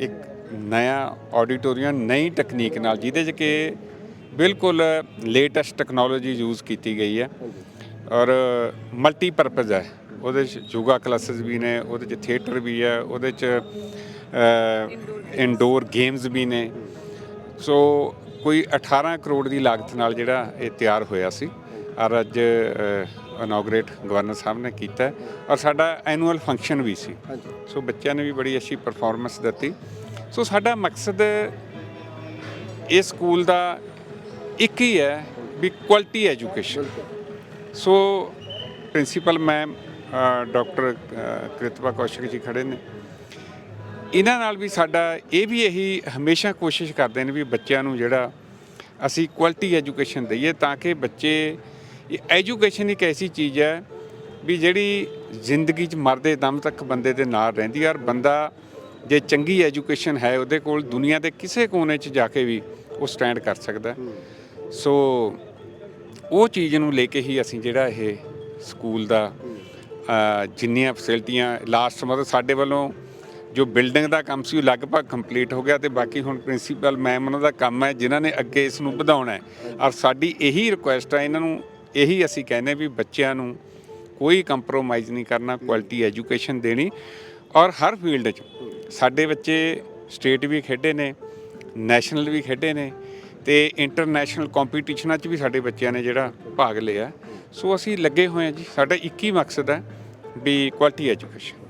ਇੱਕ ਨਵਾਂ ਆਡੀਟੋਰੀਅਮ, ਨਈ ਟੈਕਨੀਕ ਨਾਲ, ਜਿਹਦੇ 'ਚ ਕਿ ਬਿਲਕੁਲ ਲੇਟੈਸਟ ਟੈਕਨੋਲੋਜੀ ਯੂਜ਼ ਕੀਤੀ ਗਈ ਹੈ। ਔਰ ਮਲਟੀਪਰਪਸ ਹੈ। ਉਹਦੇ 'ਚ ਯੋਗਾ ਕਲਾਸਿਸ ਵੀ ਨੇ, ਉਹਦੇ 'ਚ ਥੀਏਟਰ ਵੀ ਹੈ, ਉਹਦੇ 'ਚ ਇਨਡੋਰ ਗੇਮਸ ਵੀ ਨੇ। ਸੋ ਕੋਈ 18 ਕਰੋੜ ਦੀ ਲਾਗਤ ਨਾਲ ਜਿਹੜਾ ਇਹ ਤਿਆਰ ਹੋਇਆ ਸੀ। ਔਰ ਅੱਜ ਇਨੋਗ੍ਰੇਟ ਗਵਰਨਰ ਸਾਹਿਬ ਨੇ ਕੀਤਾ ਔਰ ਸਾਡਾ ਐਨੂਅਲ ਫੰਕਸ਼ਨ ਵੀ ਸੀ। ਸੋ ਬੱਚਿਆਂ ਨੇ ਵੀ ਬੜੀ ਅੱਛੀ ਪਰਫਾਰਮੈਂਸ ਦਿੱਤੀ। ਸੋ ਸਾਡਾ ਮਕਸਦ ਇਸ ਸਕੂਲ ਦਾ ਇੱਕ ਹੀ ਹੈ ਵੀ quality education so principal ma'am doctor Kritpa Kaushik ji ਖੜੇ ਨੇ। ਇਹਨਾਂ ਨਾਲ ਵੀ ਸਾਡਾ ਇਹ ਵੀ ਇਹੀ ਹਮੇਸ਼ਾ ਕੋਸ਼ਿਸ਼ ਕਰਦੇ ਨੇ ਵੀ ਬੱਚਿਆਂ ਨੂੰ ਜਿਹੜਾ ਅਸੀਂ ਕੁਆਲਿਟੀ ਐਜੂਕੇਸ਼ਨ ਦਈਏ ਤਾਂ ਕਿ ਬੱਚੇ ਇਹ ਐਜੂਕੇਸ਼ਨ ਇੱਕ ਐਸੀ ਚੀਜ਼ ਹੈ ਵੀ ਜਿਹੜੀ ਜ਼ਿੰਦਗੀ 'ਚ ਮਰਦੇ ਦਮ ਤੱਕ ਬੰਦੇ ਦੇ ਨਾਲ ਰਹਿੰਦੀ ਹੈ ਔਰ ਬੰਦਾ ਜੇ ਚੰਗੀ ਐਜੂਕੇਸ਼ਨ ਹੈ ਉਹਦੇ ਕੋਲ ਦੁਨੀਆ ਦੇ ਕਿਸੇ ਕੋਨੇ 'ਚ ਜਾ ਕੇ ਵੀ ਉਹ ਸਟੈਂਡ ਕਰ ਸਕਦਾ ਸੋ ਉਹ ਚੀਜ਼ ਨੂੰ ਲੈ ਕੇ ਹੀ ਅਸੀਂ ਜਿਹੜਾ ਇਹ ਸਕੂਲ ਦਾ ਜਿੰਨੀਆਂ ਫੈਸਿਲਿਟੀਆਂ ਲਾਸਟ ਮਤਲਬ ਸਾਡੇ ਵੱਲੋਂ ਜੋ ਬਿਲਡਿੰਗ ਦਾ ਕੰਮ ਸੀ ਉਹ ਲਗਭਗ ਕੰਪਲੀਟ ਹੋ ਗਿਆ ਤੇ ਬਾਕੀ ਹੁਣ ਪ੍ਰਿੰਸੀਪਲ ਮੈਮ ਉਹਨਾਂ ਦਾ ਕੰਮ ਹੈ ਜਿਨ੍ਹਾਂ ਨੇ ਅੱਗੇ ਇਸ ਨੂੰ ਵਧਾਉਣਾ ਹੈ। ਔਰ ਸਾਡੀ ਇਹੀ ਰਿਕੁਐਸਟ ਹੈ ਇਹਨਾਂ ਨੂੰ ਇਹੀ ਅਸੀਂ ਕਹਿੰਦੇ ਵੀ ਬੱਚਿਆਂ ਨੂੰ ਕੋਈ ਕੰਪਰੋਮਾਈਜ਼ ਨਹੀਂ ਕਰਨਾ ਕੁਆਲਿਟੀ ਐਜੂਕੇਸ਼ਨ ਦੇਣੀ ਔਰ ਹਰ ਫੀਲਡ 'ਚ। ਸਾਡੇ ਬੱਚੇ ਸਟੇਟ ਵੀ ਖੇਡੇ ਨੇ ਨੈਸ਼ਨਲ ਵੀ ਖੇਡੇ ਨੇ ਤੇ ਇੰਟਰਨੈਸ਼ਨਲ ਕੰਪੀਟੀਸ਼ਨਾਂ 'ਚ ਵੀ ਸਾਡੇ ਬੱਚਿਆਂ ਨੇ ਜਿਹੜਾ ਭਾਗ ਲਿਆ। ਸੋ ਅਸੀਂ ਲੱਗੇ ਹੋਏ ਹਾਂ ਜੀ, ਸਾਡਾ ਇੱਕ ਹੀ ਮਕਸਦ ਹੈ ਵੀ ਕੁਆਲਿਟੀ ਐਜੂਕੇਸ਼ਨ